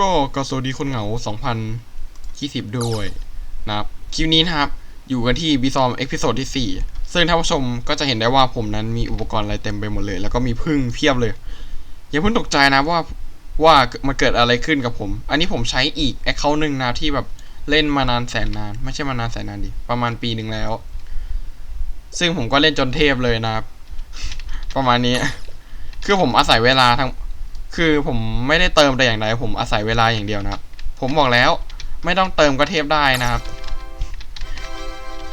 ก็กสวัสดีคนเหงา 2020 ด้วยนะครับคลิปนี้นะครับ อยู่กันที่บีซอมเอพิโซดที่ 4 ซึ่งท่านผู้ชมก็จะเห็นได้ว่าผมนั้นมีอุปกรณ์อะไรเต็มไปหมดเลย แล้วก็มีพึ่งเพียบเลย อย่าเพิ่งตกใจนะว่าว่ามันเกิดอะไรขึ้นกับผม อันนี้ผมใช้อีกแอคเคาท์หนึ่งนะที่แบบเล่นมานานแสนนาน ไม่ใช่มานานแสนนานดิ ประมาณปีหนึ่งแล้ว ซึ่งผมก็เล่นจนเทพเลยนะครับ ประมาณนี้ คือผมอาศัยเวลาทั้ง คือผมไม่ได้เติมแต่อย่างใดผมอาศัยเวลาอย่างเดียวนะครับ ผมบอกแล้ว ไม่ต้องเติมก็เทพได้นะครับ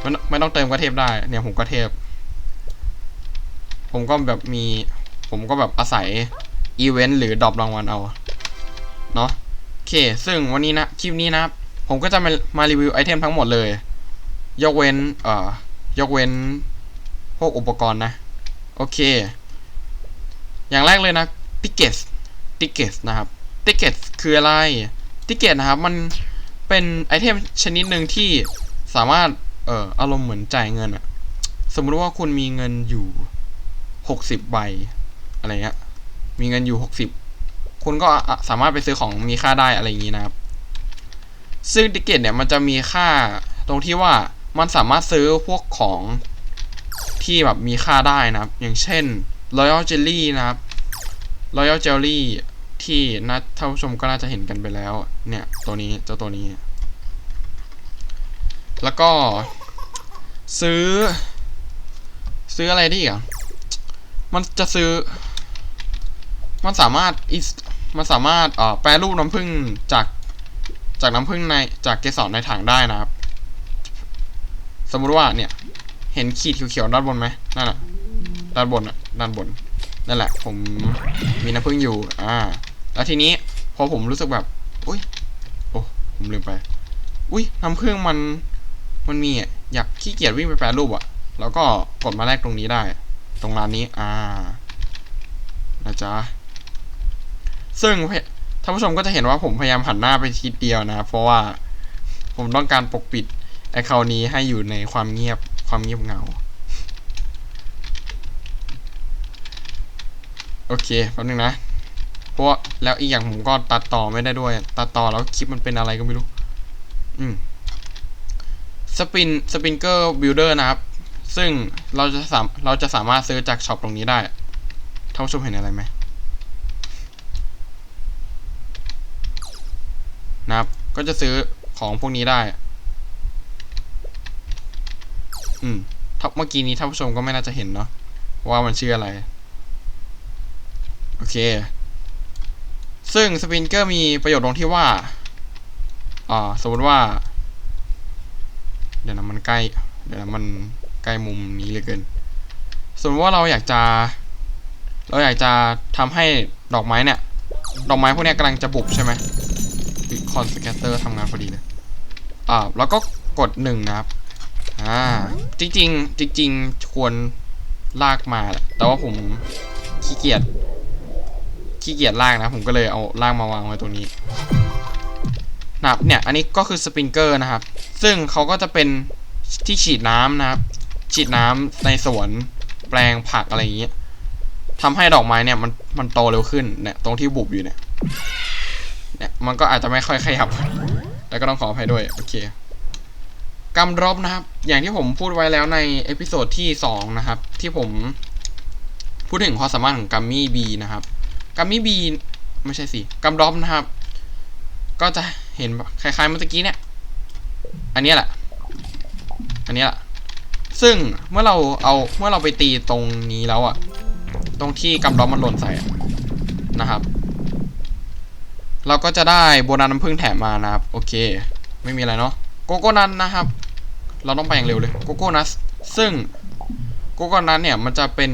ไม่ไม่ต้องเติมก็เทพได้ เนี่ยผมก็เทพ ผมก็แบบมี ผมก็แบบอาศัยอีเวนต์หรือดรอปรางวัลเอา เนาะโอเค ซึ่งวันนี้นะ คลิปนี้นะครับ ผมก็จะมามารีวิวไอเทมทั้งหมดเลย ยกเว้น เอ่อ ยกเว้น พวกอุปกรณ์นะ โอเค อย่างแรกเลยนะติกเกต ติเกตนะครับติเกตคืออะไรติเกตนะครับมันเป็นไอเทมชนิดหนึ่งที่สามารถเอ่ออารมณ์เหมือนจ่ายเงินอะสมมุติว่าคุณมีเงินอยู่หกสิบใบอะไรเงี้ยมีเงินอยู่หกสิบคุณก็สามารถไปซื้อของมีค่าได้อะไรอย่างนี้นะครับ ซึ่งติเกตเนี่ยมันจะมีค่าตรงที่ว่ามันสามารถซื้อพวกของที่แบบมีค่าได้นะครับ อย่างเช่น Royal Jelly นะครับ Royal Jelly ที่นะท่านผู้ชมก็น่าจะเห็นกันไปแล้ว เนี่ยตัวนี้เจ้าตัวนี้ แล้วก็ซื้อ ซื้ออะไรได้อีกอะมันจะซื้อ มันสามารถ is- มันสามารถเอ่อแปรรูปน้ำผึ้งจากจากน้ำผึ้งในจากเกสรในถังได้นะครับ สมมุติว่าเนี่ย เห็นขีดเขียวๆด้านบนไหมนั่นน่ะด้านบนอะด้านบนนั่นแหละ ผมมีน้ำผึ้งอยู่ อ่า แล้วทีนี้พอผมรู้สึกแบบอุ้ยโอ้ผมลืมไป อุ้ยน้ำผึ้งมันมันมีอะอยากขี้เกียจวิ่งไปแปรรูปอะแล้วก็กดมาแลกตรงนี้ได้ ตรงร้านนี้อ่านะจ๊ะซึ่งท่านผู้ชมก็จะเห็นว่าผมพยายามหันหน้าไปทิศเดียวนะ เพราะว่าผมต้องการปกปิดไอเคานี้ให้อยู่ในความเงียบความเงียบเงา โอเคแป๊บนึงนะ ราะว่าแล้วอีกอย่างผมก็ตัดต่อไม่ได้ด้วย ตัดต่อแล้วคลิปมันเป็นอะไรก็ไม่รู้ อืมสปินสปินเกอร์บิลเดอร์นะครับ ซึ่งเราจะสามเราจะสามารถซื้อจากช็อปตรงนี้ได้ท่านผู้ชมเห็นอะไรไหมนะครับ ก็จะซื้อของพวกนี้ได้ อืมถ้าเมื่อกี้นี้ท่านผู้ชมก็ไม่น่าจะเห็นเนาะว่ามันชื่ออะไร โอเค ซึ่งสปินเกอร์มีประโยชน์ตรงที่ว่าอ่าสมมติว่า เดี๋ยวนะมันใกล้ เดี๋ยวนะมันใกล้มุมนี้เลยเกิน สมมติว่าเราอยากจะ เราอยากจะทำให้ดอกไม้เนี่ย ดอกไม้พวกเนี้ยกำลังจะบุบใช่ไหมคอนสแกตเตอร์ทำงานพอดีเลยอ่าแล้วก็กดหนึ่งนะครับ อ่า จริงๆจริงควรลากมา แต่ว่าผมขี้เกียจ ขี้เกียจลากนะ ผมก็เลยเอาลากมาวางไว้ตรงนี้นับเนี่ยอันนี้ก็คือสปริงเกอร์นะครับ ซึ่งเขาก็จะเป็นที่ฉีดน้ำนะครับ ฉีดน้ำในสวนแปลงผักอะไรอย่างเงี้ยทำให้ดอกไม้เนี่ยมันมันโตเร็วขึ้นเนี่ยตรงที่บุบอยู่เนี่ยเนี่ยมันก็อาจจะไม่ค่อยขยับ แล้วก็ต้องขออภัยด้วยโอเคกำรอปนะครับ อย่างที่ผมพูดไว้แล้วในเอพิโซดที่สองนะครับ ที่ผมพูดถึงความสามารถของกัมมี่บีนะครับ กัมมี่บีไม่ใช่สิกัมดรอปนะครับ ก็จะเห็นคล้ายๆเมื่อกี้เนี่ย อันนี้แหละ อันนี้แหละ ซึ่งเมื่อเราเอาเมื่อเราไปตีตรงนี้แล้วอะตรงที่กัมดรอปมันหล่นใส่นะครับ เราก็จะได้โบนัสน้ำผึ้งแถมมานะครับ โอเค ไม่มีอะไรเนาะโกโก้นัทนะครับ เราต้องไปอย่างเร็วเลยโกโก้นัทซึ่งโกโก้นัทเนี่ยมันจะเป็น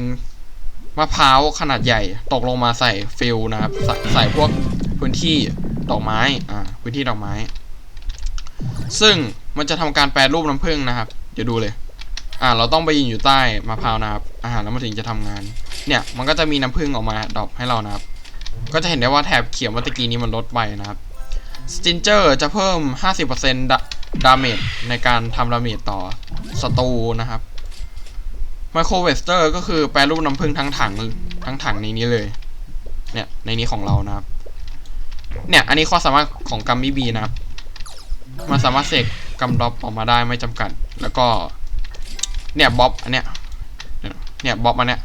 มะพร้าวขนาดใหญ่ตกลงมาใส่ฟิลนะครับใส่ใส่พวกพื้นที่ดอกไม้อ่าพื้นที่ดอกไม้ ซึ่งมันจะทำการแปรรูปน้ำผึ้งนะครับเดี๋ยวดูเลย อ่า เราต้องไปยืนอยู่ใต้มะพร้าวนะครับอาหารแล้วมันถึงจะทำงาน เนี่ยมันก็จะมีน้ำผึ้งออกมาดอปให้เรานะครับ ก็จะเห็นได้ว่าแถบเขียวเมื่อตะกี้นี้มันลดไปนะครับสตินเจอร์จะเพิ่ม 50%ดาดาเมจในการทำดาเมจต่อศัตรูนะครับ ไมโครเวสเตอร์ก็คือแปรรูปน้ำผึ้งทั้งถังทั้งถังในนี้เลย เนี่ยในนี้ของเรานะครับ เนี่ย อันนี้ข้อสามารถของกัมมี่บีนะครับ มันสามารถเสกกัมดรอปออกมาได้ไม่จำกัด แล้วก็ เนี่ยบ๊อบอันเนี้ย เนี่ยบ๊อบอันเนี้ย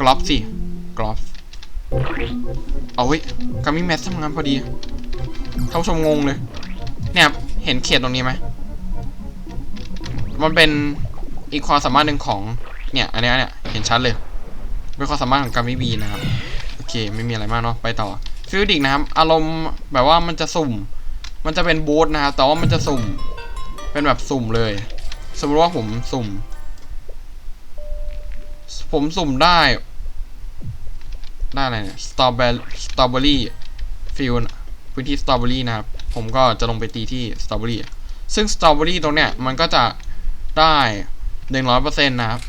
กรอบสิกรอบเอาเว้ยกัมมี่แมสทำงานพอดีท่านผู้ชมงงเลย เนี่ยเห็นเขียนตรงนี้ไหมมันเป็น อีกความสามารถหนึ่งของเนี่ยอันนี้เนี่ยเห็นชัดเลยเป็นความสามารถของกัมมี่บีนะครับโอเคไม่มีอะไรมากเนาะไปต่อฟิลดิกนะครับอารมณ์แบบว่ามันจะสุ่ม มันจะเป็นบูธนะครับแต่ว่ามันจะสุ่มเป็นแบบสุ่มเลย สมมติว่าผมสุ่ม ผมสุ่มได้ได้อะไรเนี่ยสตรอเบอร์สตรอเบอรี่ฟิลพื้นที่สตรอเบอรี่นะครับผมก็จะลงไปตีที่สตรอเบอรี่ซึ่งสตรอเบอรี่ตรงเนี้ยมันก็จะได้ หนึ่งร้อยเปอร์เซ็นต์นะครับ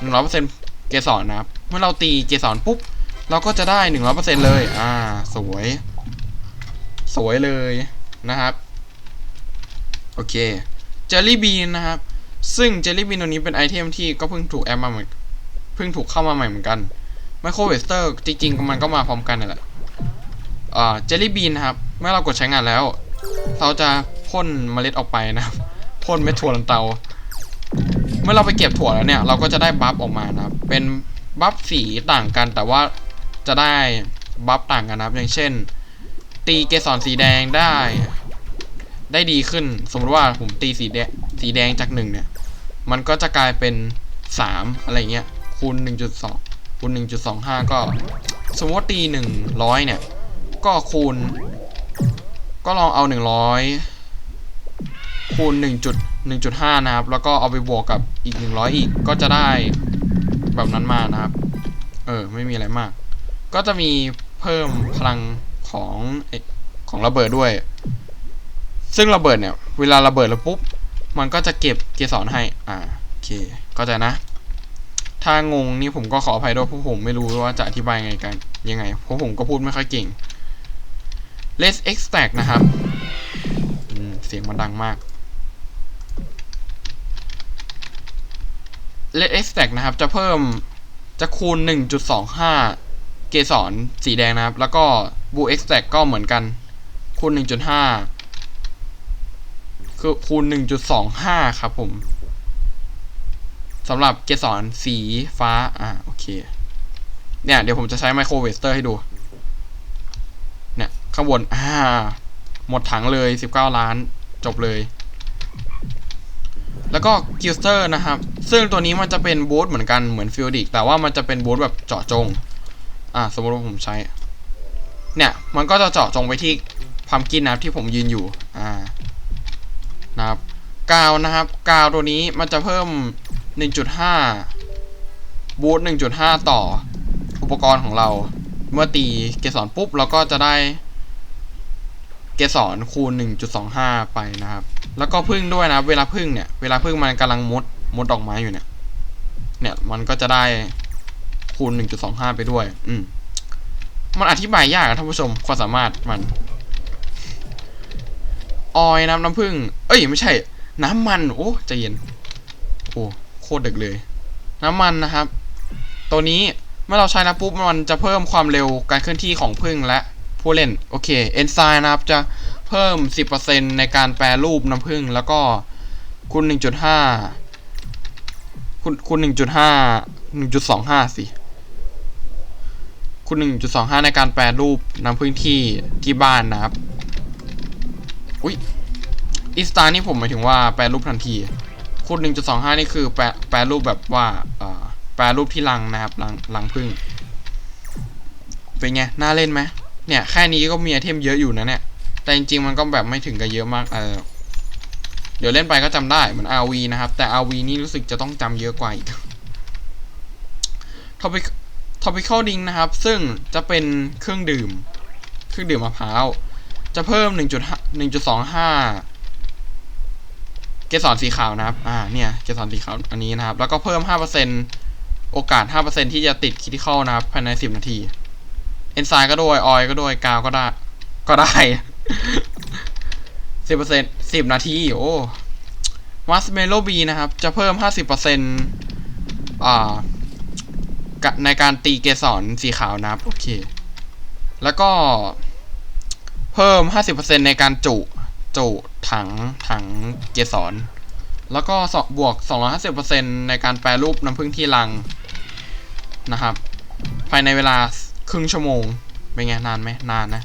หนึ่งร้อยเปอร์เซ็นต์เกสรนะครับ เมื่อเราตีเกสรปุ๊บ เราก็จะได้หนึ่งร้อยเปอร์เซ็นต์เลย อ่า สวย สวยเลยนะครับ โอเค เจลลี่บีนนะครับ ซึ่งเจลลี่บีนตัวนี้เป็นไอเทมที่ก็เพิ่งถูกแอดมาเหมือนเพิ่งถูกเข้ามาใหม่เหมือนกันไมโครเวสเตอร์จริงๆมันก็มาพร้อมกันนั่นแหละอ่าเจลลี่บีนนะครับ เมื่อเรากดใช้งานแล้ว เราจะพ่นเมล็ดออกไปนะครับพ่นเม็ดถั่วลันเตา มื่อเราไปเก็บถั่วแล้วเนี่ย เราก็จะได้บัฟออกมานะครับ เป็นบัฟสีต่างกันแต่ว่าจะได้บัฟต่างกันนะครับ อย่างเช่น ตีเกสรสีแดงได้ ได้ดีขึ้น สมมติว่าผมตีสีแดงสีแดงจากหนึ่งเนี่ย มันก็จะกลายเป็นสามอะไรเงี้ยคูณหนึ่งจุดสองคูณหนึ่งจุดสองห้าก็ สมมติว่าตีหนึ่งร้อยเนี่ย ก็คูณ ก็ลองเอาหนึ่งร้อย คูณหนึ่งจุดหนึ่งจุดห้านะครับ แล้วก็เอาไปบวกกับอีกหนึ่งร้อยอีก ก็จะได้แบบนั้นมานะครับ เออ ไม่มีอะไรมาก ก็จะมีเพิ่มพลังของเอกของระเบิดด้วย ซึ่งระเบิดเนี่ย เวลาระเบิดแล้วปุ๊บ มันก็จะเก็บเกสรให้ อ่า โอเค ก็ใจนะ ถ้างงนี่ผมก็ขออภัยด้วยเพราะผมไม่รู้ว่าจะอธิบายไงกัน ยังไง เพราะผมก็พูดไม่ค่อยเก่ง let's extract นะครับ เสียงมันดังมาก let's extract นะครับ จะเพิ่มจะคูณ 1.25 เกสรสีแดงนะครับ แล้วก็ blue extract ก็เหมือนกัน คูณ 1.5 คือคูณ 1.25 ครับผมสำหรับเกสรสีฟ้า อ่า โอเค เนี่ย เดี๋ยวผมจะใช้ไมโครเวสเตอร์ให้ดู เนี่ย ข้างบน อ่า หมดถังเลย 19 ล้าน จบเลย แล้วก็กิลสเตอร์นะครับ ซึ่งตัวนี้มันจะเป็นบูธเหมือนกันเหมือนฟิลดิกแต่ว่ามันจะเป็นบูธแบบเจาะจง อ่าสมมติว่าผมใช้ เนี่ย มันก็จะเจาะจงไปที่พัมกินนะครับที่ผมยืนอยู่ อ่า นะครับ กาวนะครับ กาวตัวนี้มันจะเพิ่ม 1.5 บูท1.5 ต่อ อุปกรณ์ของเรา เมื่อตีเกสรปุ๊บเราก็จะได้เกสรคูณ 1.25 ไปนะครับ แล้วก็พึ่งด้วยนะ เวลาพึ่งเนี่ย เวลาพึ่งมันกำลังมดมดดอกไม้อยู่เนี่ย เนี่ยมันก็จะได้คูณ1.25ไปด้วย อืม มันอธิบายยากท่านผู้ชมความสามารถมัน ออยน้ำน้ำผึ้งเอ้ยไม่ใช่ น้ำมัน โอ้ใจเย็น โอ้โคตรดึกเลย น้ำมันนะครับ ตัวนี้เมื่อเราใช้แล้วปุ๊บมันจะเพิ่มความเร็วการเคลื่อนที่ของพึ่งและผู้เล่น โอเค เอนไซม์นะครับจะ เพิ่ม 10%ในการแปรรูปน้ำผึ้งแล้วก็คูณ1.5คูณคูณ1.5 1.25 สิคูณ1.25 ในการแปรรูปน้ำผึ้งที่ที่บ้านนะครับ อุ้ยอีสตาร์นี่ผมหมายถึงว่าแปรรูปทันทีคูณ1.25 นี่คือแปรแปรรูปแบบว่าแปรรูปที่รังนะครับรังรังผึ้งเป็นไง น่าเล่นไหมเนี่ย แค่นี้ก็มีไอเทมเยอะอยู่นะเนี่ย แต่จริงๆมันก็แบบไม่ถึงกับเยอะมากเออเดี๋ยวเล่นไปก็จำได้เหมือน RV นะครับ แต่ RV นี่รู้สึกจะต้องจำเยอะกว่าอีก Topic Topical Drink นะครับ ซึ่งจะเป็นเครื่องดื่ม เครื่องดื่มมะพร้าว จะเพิ่ม1.5 1.25เกสรสีขาวนะครับ อ่า เนี่ย เกสรสีขาวอันนี้นะครับ แล้วก็เพิ่ม 5%โอกาส 5%ที่จะติดคิติคอลนะครับ ภายใน 10 นาที เอนไซม์ก็ด้วย ออยก็ด้วย กาวก็ได้ ก็ได้ 10% 10นต์สิบนาที โอ้มัสเมโลบีนะครับ จะเพิ่ม50%อ่าในการตีเกสรสีขาวนะครับ โอเค แล้วก็เพิ่ม 50%ในการจุ จุถังถังเกสร แล้วก็สบวก 250%ในการแปรรูปน้ำผึ้งที่รังนะครับ ภายในเวลาครึ่งชั่วโมง เป็นไง นานไหมนานนะ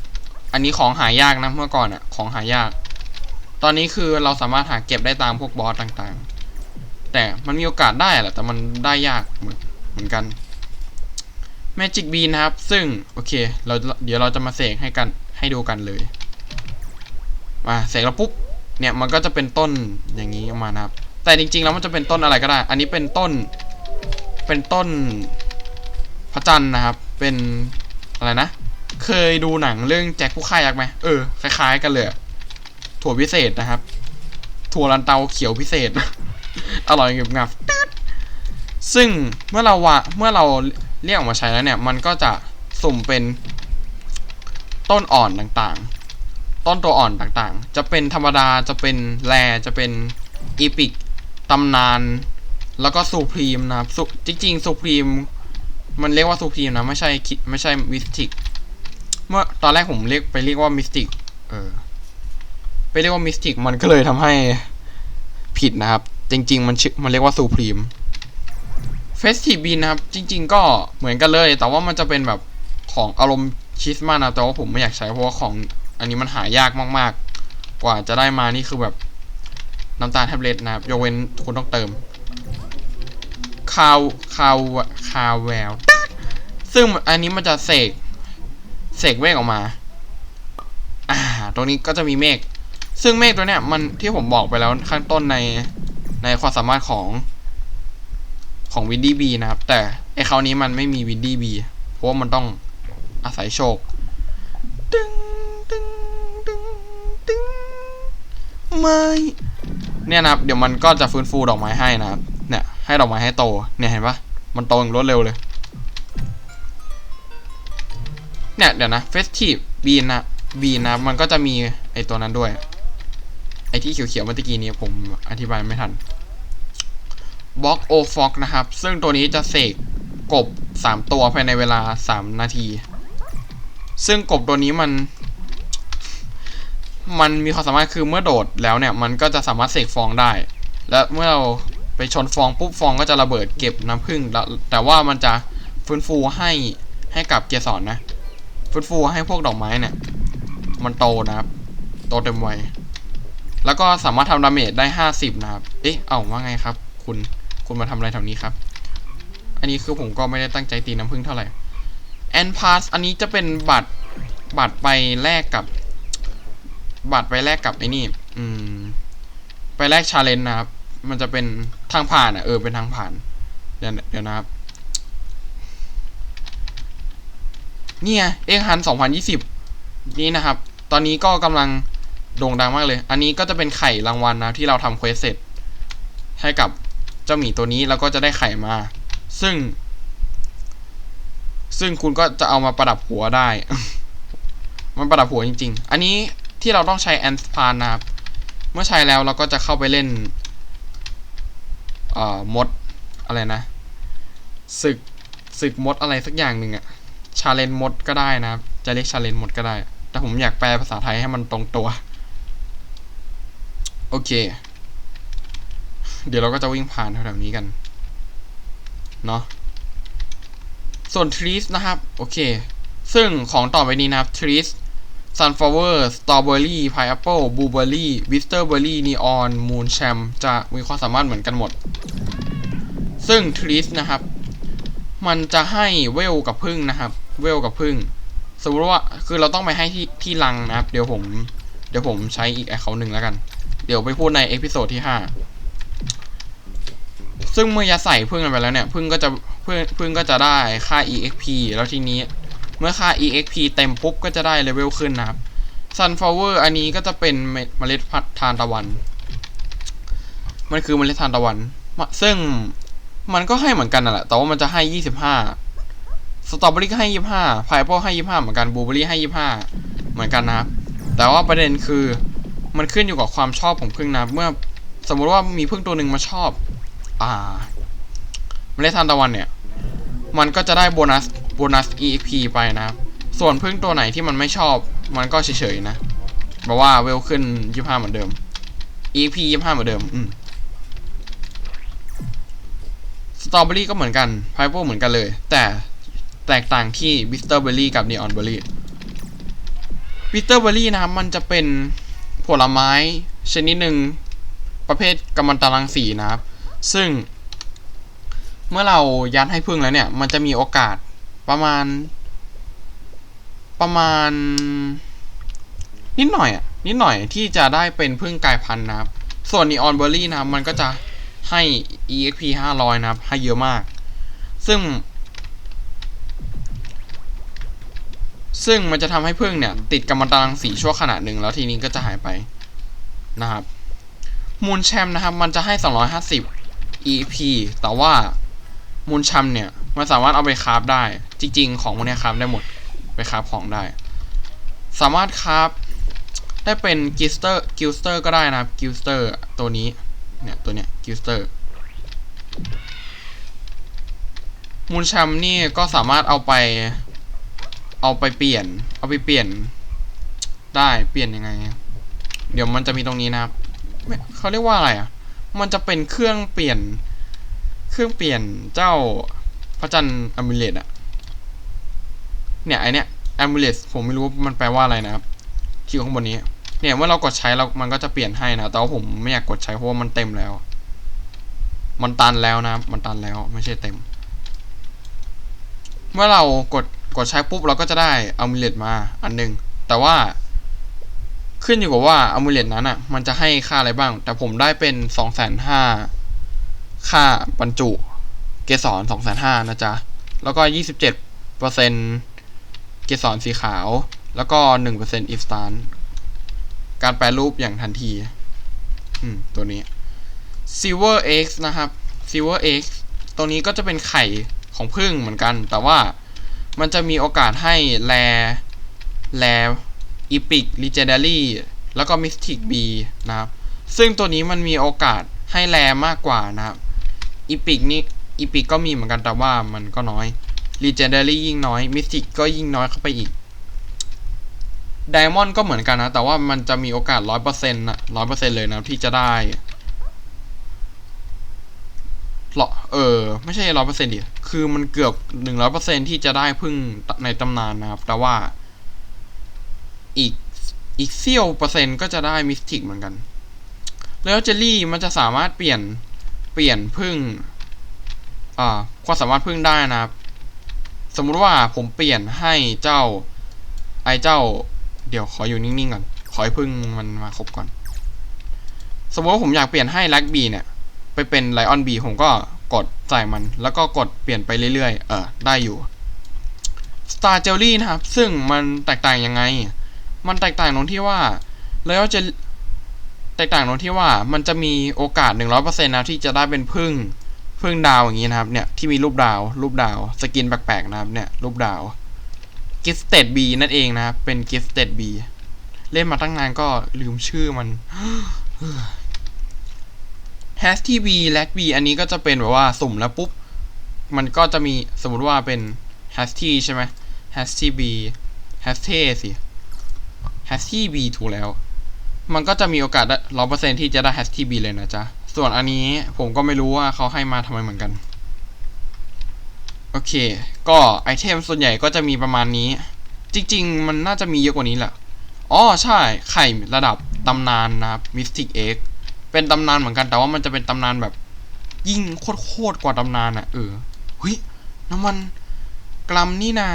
อันนี้ของหายากนะเมื่อก่อนอะของหายาก ตอนนี้คือเราสามารถหาเก็บได้ตามพวกบอสต่างๆ แต่มันมีโอกาสได้แหละแต่มันได้ยากเหมือนกัน Magic Bean นะครับ ซึ่ง โอเคเราเดี๋ยวเราจะมาเสกให้กันให้ดูกันเลยมาเสกแล้วปุ๊บเนี่ยมันก็จะเป็นต้นอย่างนี้ออกมานะครับ แต่จริงๆแล้วมันจะเป็นต้นอะไรก็ได้ อันนี้เป็นต้น เป็นต้นพระจันทร์นะครับ เป็นอะไรนะ เคยดูหนังเรื่องแจ็คผู้ฆ่ายักษ์ไหมเออคล้ายๆกันเลยถั่วพิเศษนะครับ ถั่วลันเตาเขียวพิเศษ อร่อยงับงับซึ่งเมื่อเราวะเมื่อเราเรียกออกมาใช้แล้วเนี่ย มันก็จะสุ่มเป็นต้นอ่อนต่างๆ ต้นตัวอ่อนต่างๆ จะเป็นธรรมดาจะเป็นแรจะเป็นอีพิกตำนาน แล้วก็ซูพรีมนะครับจริงๆซูพรีมมันเรียกว่าซูพรีมนะ ไม่ใช่ไม่ใช่มิสติก เมื่อตอนแรกผมเรียกไปเรียกว่ามิสติกเออ ไปเรียกว่ามิสติกมันก็เลยทำให้ผิดนะครับ จริง ๆ มันชื่อมันเรียกว่าซูพรีมเฟสติบีนะครับ จริง ๆ ก็เหมือนกันเลย แต่ว่ามันจะเป็นแบบของอารมณ์คริสต์มาสนะแต่ว่าผมไม่อยากใช้เพราะว่าของอันนี้มันหายากมาก ๆ กว่าจะได้มานี่คือแบบน้ำตาลแท็บเล็ตนะครับยกเว้นคุณต้องเติมคาวคาวคาวแววซึ่งอันนี้มันจะเสก เสกเมฆออกมา อ่า ตรงนี้ก็จะมีเมฆ ซึ่งเมฆตัวเนี้ยมันที่ผมบอกไปแล้วข้างต้นในในความสามารถของของวินดี้บีนะครับ แต่ไอคราวนี้มันไม่มีวินดี้บีเพราะว่ามันต้องอาศัยโชคตึงตึงตึงตึงไม่เนี่ยนะครับ เดี๋ยวมันก็จะฟื้นฟูดอกไม้ให้นะครับ เนี่ย ให้ดอกไม้ให้โต เนี่ยเห็นปะมันโตอย่างรวดเร็วเลย เนี่ยเดี๋ยวนะเฟสทีฟบีนะบีนะมันก็จะมีไอตัวนั้นด้วย ไอที่เขียวๆเมื่อกี้นี้ผมอธิบายไม่ทันบล็อกโอฟอกนะครับ ซึ่งตัวนี้จะเสกกบ 3 ตัวภายในเวลา 3 นาที ซึ่งกบตัวนี้มัน มันมีความสามารถคือเมื่อโดดแล้วเนี่ย มันก็จะสามารถเสกฟองได้ และเมื่อเราไปชนฟองปุ๊บฟองก็จะระเบิดเก็บน้ำผึ้งแล้วแต่ว่ามันจะฟื้นฟูให้ให้กับเกสรนะ ฟื้นฟูให้พวกดอกไม้เนี่ย มันโตนะครับ โตเต็มวัยแล้วก็สามารถทำดาเมจได้50นะครับ เอ๊ะ เอาว่าไงครับ คุณ คุณมาทำอะไรแถวนี้ครับ อันนี้คือผมก็ไม่ได้ตั้งใจตีน้ำผึ้งเท่าไหร่แอนพาสอันนี้จะเป็นบัตร บัตรไปแลกกับ บัตรไปแลกกับไอ้นี่ อืม ไปแลกชาเลนจ์นะครับ มันจะเป็นทางผ่านอะ เออ เป็นทางผ่าน เดี๋ยวเดี๋ยวนะครับ เนี่ยเอ็กฮัน2020นี่นะครับ ตอนนี้ก็กำลังโด่งดังมากเลย อันนี้ก็จะเป็นไข่รางวัลนะที่เราทำเควสเสร็จ ให้กับเจ้าหมีตัวนี้แล้วก็จะได้ไข่มา ซึ่ง ซึ่งคุณก็จะเอามาประดับหัวได้ มันประดับหัวจริง ๆ อันนี้ที่เราต้องใช้แอนสพานนะครับ เมื่อใช้แล้วเราก็จะเข้าไปเล่นเอ่อมดอะไรนะศึกศึกมดอะไรสักอย่างหนึ่งอะ ชาเลนมดก็ได้นะครับ จะเรียกชาเลนมดก็ได้ แต่ผมอยากแปลภาษาไทยให้มันตรงตัว โอเค เดี๋ยวเราก็จะวิ่งผ่านแถวๆนี้กัน เนาะส่วนทรีสนะครับ โอเค ซึ่งของต่อไปนี้นะครับทรีส sunflower strawberry pineapple blueberry bisterberry neon moonsham จะมีความสามารถเหมือนกันหมด ซึ่งทรีสนะครับ มันจะให้เวลกับพึ่งนะครับ เวลกับพึ่ง สมมติว่าคือเราต้องไปให้ที่ที่รังนะครับ เดี๋ยวผม เดี๋ยวผมใช้อีกแอคเคาท์หนึ่งแล้วกัน เดี๋ยวไปพูดในเอพิโซดที่ห้าซึ่งเมื่อยาใส่พึ่งไปแล้วเนี่ยพึ่งก็จะพึ่งพึ่งก็จะได้ค่า exp แล้วทีนี้เมื่อค่า exp เต็มปุ๊บก็จะได้เลเวลขึ้นนะครับ sunflower อันนี้ก็จะเป็นเมล็ดพันธุ์ทานตะวัน มันคือเมล็ดทานตะวัน ซึ่ง มันก็ให้เหมือนกันน่ะแหละ แต่ว่ามันจะให้ยี่สิบห้าสตรอเบอรี่ก็ให้ยี่ห้าพายแอปเปิลให้ยี่ห้าเหมือนกันบลูเบอรี่ให้ยี่ห้าเหมือนกันนะครับ แต่ว่าประเด็นคือมันขึ้นอยู่กับความชอบของพึ่งนะ เมื่อสมมุติว่ามีพึ่งตัวหนึ่งมาชอบ อ่าเมล็ดทานตะวันเนี่ย มันก็จะได้โบนัสโบนัส EXP ไปนะครับ ส่วนพึ่งตัวไหนที่มันไม่ชอบ มันก็เฉยๆนะแบบว่าเวลขึ้นยี่ห้าเหมือนเดิม EP ยี่ห้าเหมือนเดิม อืม สตรอเบอรี่ก็เหมือนกันไพายโเหมือนกันเลย แต่แตกต่างที่บิสเตอร์เบอรี่กับนีออนเบอรี่บิสเตอร์เบอรี่นะครับมันจะเป็นผลไม้ชนิดหนึ่งประเภทกัมมันตรังสีนะครับ ซึ่ง เมื่อเรายัดให้พึ่งแล้วเนี่ย มันจะมีโอกาสประมาณ ประมาณ นิดหน่อยอะนิดหน่อยที่จะได้เป็นพึ่งกลายพันธุ์นะครับ ส่วนนีออนเบอร์รี่นะครับมันก็จะ ให้ exp 500 นะครับ ให้เยอะมาก ซึ่ง ซึ่งมันจะทำให้พึ่งเนี่ย ติดกัมมันตรังสีชั่วขณะหนึ่งแล้วทีนี้ก็จะหายไปนะครับ มูลแชมป์นะครับ มันจะให้ 250 EP แต่ว่ามูลแชมป์เนี่ย มันสามารถเอาไปคราฟได้ จริง ๆ ของพวกเนี้ยคราฟได้หมด ไปคราฟของได้ สามารถคราฟได้เป็นกิสเตอร์กิลสเตอร์ก็ได้นะครับกิลสเตอร์ตัวนี้ เนี่ย ตัวเนี้ยกิลสเตอร์มูลแชมนี่ก็สามารถเอาไป เอาไปเปลี่ยน เอาไปเปลี่ยน ได้เปลี่ยนยังไง เดี๋ยวมันจะมีตรงนี้นะครับเขาเรียกว่าอะไรอะ มันจะเป็นเครื่องเปลี่ยน เครื่องเปลี่ยนเจ้าพระจันทร์อมิเลตอะเนี่ยไอเนี้ยอมิเลตผมไม่รู้ว่ามันแปลว่าอะไรนะครับที่อยู่ข้างบนนี้ เนี่ยเมื่อเรากดใช้แล้วมันก็จะเปลี่ยนให้นะแต่ว่าผมไม่อยากกดใช้เพราะว่ามันเต็มแล้ว มันตันแล้วนะ มันตันแล้วไม่ใช่เต็ม เมื่อเรากดกดใช้ปุ๊บเราก็จะได้อมิเลตมาอันหนึง แต่ว่า ขึ้นอยู่กับว่าอมูเลตนั้นอะ มันจะให้ค่าอะไรบ้าง แต่ผมได้เป็นสองแสนห้าค่าบรรจุเกสรสองแสนห้านะจ๊ะ แล้วก็ยี่สิบเจ็ดเปอร์เซ็นเกสรสีขาว แล้วก็หนึ่งเปอร์เซ็นต์อิฟสตาน การแปลรูปอย่างทันที อืม ตัวนี้ Silver X นะครับ Silver X ตัวนี้ก็จะเป็นไข่ของพึ่งเหมือนกัน แต่ว่ามันจะมีโอกาสให้แลแลอีพิกลีเจนดารี่แล้วก็มิสติกบีนะครับ ซึ่งตัวนี้มันมีโอกาสให้แรมากกว่านะครับอีพิกนี่อีพิกก็มีเหมือนกันแต่ว่ามันก็น้อยลีเจนดารี่ยิ่งน้อยมิสติกก็ยิ่งน้อยเข้าไปอีก ไดมอนด์ก็เหมือนกันนะ แต่ว่ามันจะมีโอกาสร้อยเปอร์เซ็นต์นะร้อยเปอร์เซ็นต์เลยนะที่จะได้หรอเออ ไม่ใช่ร้อยเปอร์เซ็นต์ดิ คือมันเกือบหนึ่งร้อยเปอร์เซ็นต์ที่จะได้พึ่งในตำนานนะครับ แต่ว่า อีกอีกเซี่ยวเปอร์เซ็นต์ก็จะได้มิสติกเหมือนกัน แล้วเจลลี่มันจะสามารถเปลี่ยนเปลี่ยนพึ่งอ่าความสามารถพึ่งได้นะครับ สมมุติว่าผมเปลี่ยนให้เจ้า ไอเจ้า เดี๋ยวขออยู่นิ่งๆก่อน ขอให้พึ่งมันมาครบก่อน สมมติว่าผมอยากเปลี่ยนให้ล็กบีเนี่ย ไปเป็นไลออนบีผมก็กดใส่มัน แล้วก็กดเปลี่ยนไปเรื่อยๆ เออได้อยู่ Star Jelly นะครับ ซึ่งมันแตกต่างยังไง มันแตกต่างตรงที่ว่าแล้วจะแตกต่างตรงที่ว่ามันจะมีโอกาส 100%นะที่จะได้เป็นพึ่งพึ่งดาวอย่างนี้นะครับเนี่ยที่มีรูปดาว รูปดาว สกินแปลกๆนะครับเนี่ยรูปดาว Gifted B นั่นเองนะครับ เป็น Gifted B เล่นมาตั้งนานก็ลืมชื่อมัน h a s t B และ B อันนี้ก็จะเป็นแบบว่าสุ่มแล้วปุ๊บ มันก็จะมีสมมติว่าเป็น h a s t ใช่ไหม h a s t B h a s t สิ h a s t B ถูกแล้ว มันก็จะมีโอกาสร้อยเปอร์เซ็นที่จะได้ h a s t B เลยนะจ๊ะ ส่วนอันนี้ผมก็ไม่รู้ว่าเขาให้มาทำไมเหมือนกัน โอเค ก็ไอเทมส่วนใหญ่ก็จะมีประมาณนี้ จริง ๆ มันน่าจะมีเยอะกว่านี้แหละ อ๋อ ใช่ ไข่ระดับตำนานนะครับ Mystic Egg เป็นตำนานเหมือนกัน แต่ว่ามันจะเป็นตำนานแบบ ยิ่งโคตรๆกว่าตำนานอะ่ะ เออเฮ้ยน้ำมันกลัมนี่นา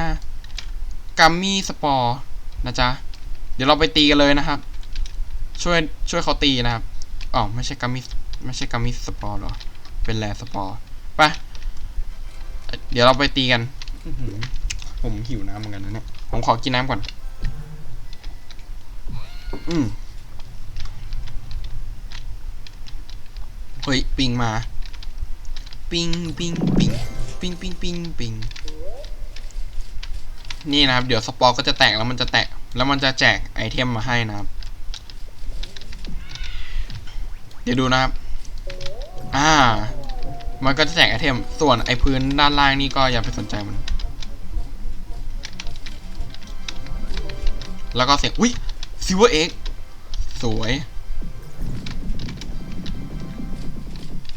กัมมี่สปอร์นะจ๊ะ เดี๋ยวเราไปตีกันเลยนะครับ ช่วยช่วยเขาตีนะครับ อ๋อ ไม่ใช่กัมมี่ไม่ใช่กัมมี่สปอร์หรอ เป็นแรสปอร์ ไป เดี๋ยวเราไปตีกันอื้อหือผมหิวน้ำเหมือนกันนะเนี่ย ผมขอกินน้ำก่อน อืมเฮ้ย ปิงมา ปิงปิงปิงปิงปิงปิงปิงนี่นะครับ เดี๋ยวสปอร์ก็จะแตกแล้วมันจะแตก แล้วมันจะแจกไอเทมมาให้นะครับ เดี๋ยวดูนะครับ อ่า มันก็จะแจกไอเทม ส่วนไอพื้นด้านล่างนี่ก็อย่าไปสนใจมัน แล้วก็เสียงอุ้ยซิวเวอร์เอ็กสวย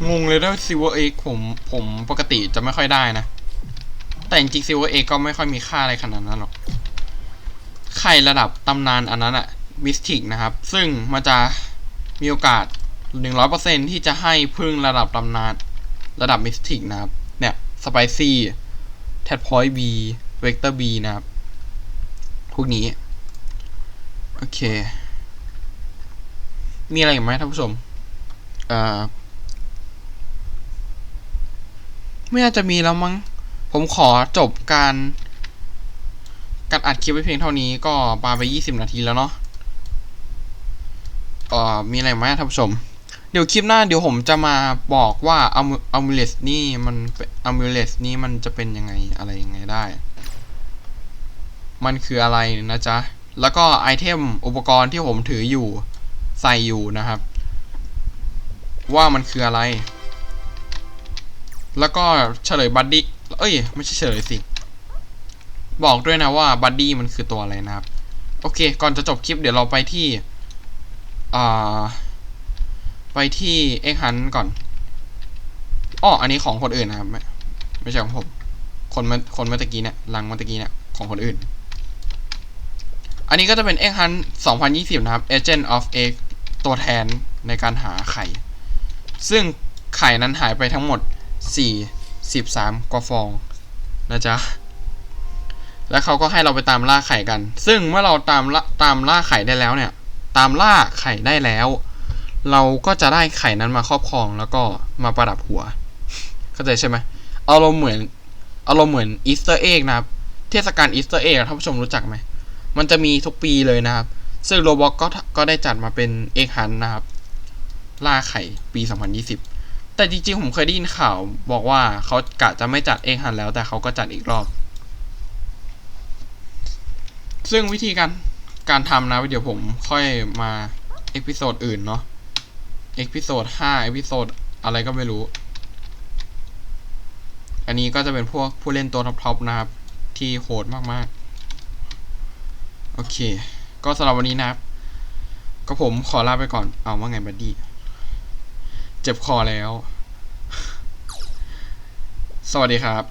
งงเลยด้วยซิวเวอร์เอ็กผมผมปกติจะไม่ค่อยได้นะ แต่จริงซิวเวอร์เอ็กก็ไม่ค่อยมีค่าอะไรขนาดนั้นหรอก ไข่ระดับตำนานอันนั้นอะมิสติกนะครับ ซึ่งมันจะมีโอกาส 100%ที่จะให้พึ่งระดับตำนาน ระดับมิสติกนะครับ เนี่ยสไปซี่แทดพอยต์บีเวกเตอร์บีนะครับ พวกนี้ โอเค มีอะไรอีกไหมท่านผู้ชมเอ่อไม่น่าจะมีแล้วมั้ง ผมขอจบการการอัดคลิปไว้เพียงเท่านี้ก็ปาไป 20 นาทีแล้วเนาะเอ่อมีอะไรไหมท่านผู้ชม เดี๋ยวคลิปหน้าเดี๋ยวผมจะมาบอกว่าอัลอัมูเลสนี่มันอัลมูเลสนี่มันจะเป็นยังไงอะไรยังไงได้ มันคืออะไรนะจ๊ะ แล้วก็ไอเทมอุปกรณ์ที่ผมถืออยู่ใส่อยู่นะครับ ว่ามันคืออะไร แล้วก็เฉลยบัดดี้เอ้ย ไม่ใช่เฉลยสิ บอกด้วยนะว่าบัดดี้มันคือตัวอะไรนะครับ โอเค ก่อนจะจบคลิปเดี๋ยวเราไปที่อ่า ไปที่เอ็กฮันก่อนอ้ออันนี้ของคนอื่นนะครับ ไม่ไม่ใช่ของผม คนเมื่อคนเมื่อตะกี้เนี่ยลังเมื่อตะกี้เนี่ยของคนอื่น อันนี้ก็จะเป็น X Hunt 2020 นะครับ Agent of X ตัวแทนในการหาไข่ ซึ่งไข่นั้นหายไปทั้งหมด 4 13กว่าฟองนะจ๊ะแล้วเขาก็ให้เราไปตามล่าไข่กัน ซึ่งเมื่อเราตามล่าตามล่าไข่ได้แล้วเนี่ย ตามล่าไข่ได้แล้ว เราก็จะได้ไข่นั้นมาครอบครองแล้วก็มาประดับหัว เข้าใจใช่ไหมเอาเราเหมือนเอาเราเหมือนอีสเตอร์เอ็กนะครับ เทศกาลอีสเตอร์เอ็กท่านผู้ชมรู้จักไหม มันจะมีทุกปีเลยนะครับ ซึ่งโรบอกก็ก็ได้จัดมาเป็นเอกฮันนะครับ ล่าไข่ปี 2020 แต่จริงๆ ผมเคยได้ยินข่าว บอกว่าเขากะจะไม่จัดเอกฮันแล้วแต่เขาก็จัดอีกรอบ ซึ่งวิธีการการทำนะเดี๋ยวผมค่อยมาเอพิโซดอื่นเนาะ เอพิโซดห้าเอพิโซดอะไรก็ไม่รู้ อันนี้ก็จะเป็นพวกผู้เล่นตัวท็อปๆนะครับ ที่โหดมากๆ โอเค ก็สำหรับวันนี้นะครับ ก็ผมขอลาไปก่อน เอาว่าไงบัดดี้ เจ็บคอแล้ว สวัสดีครับ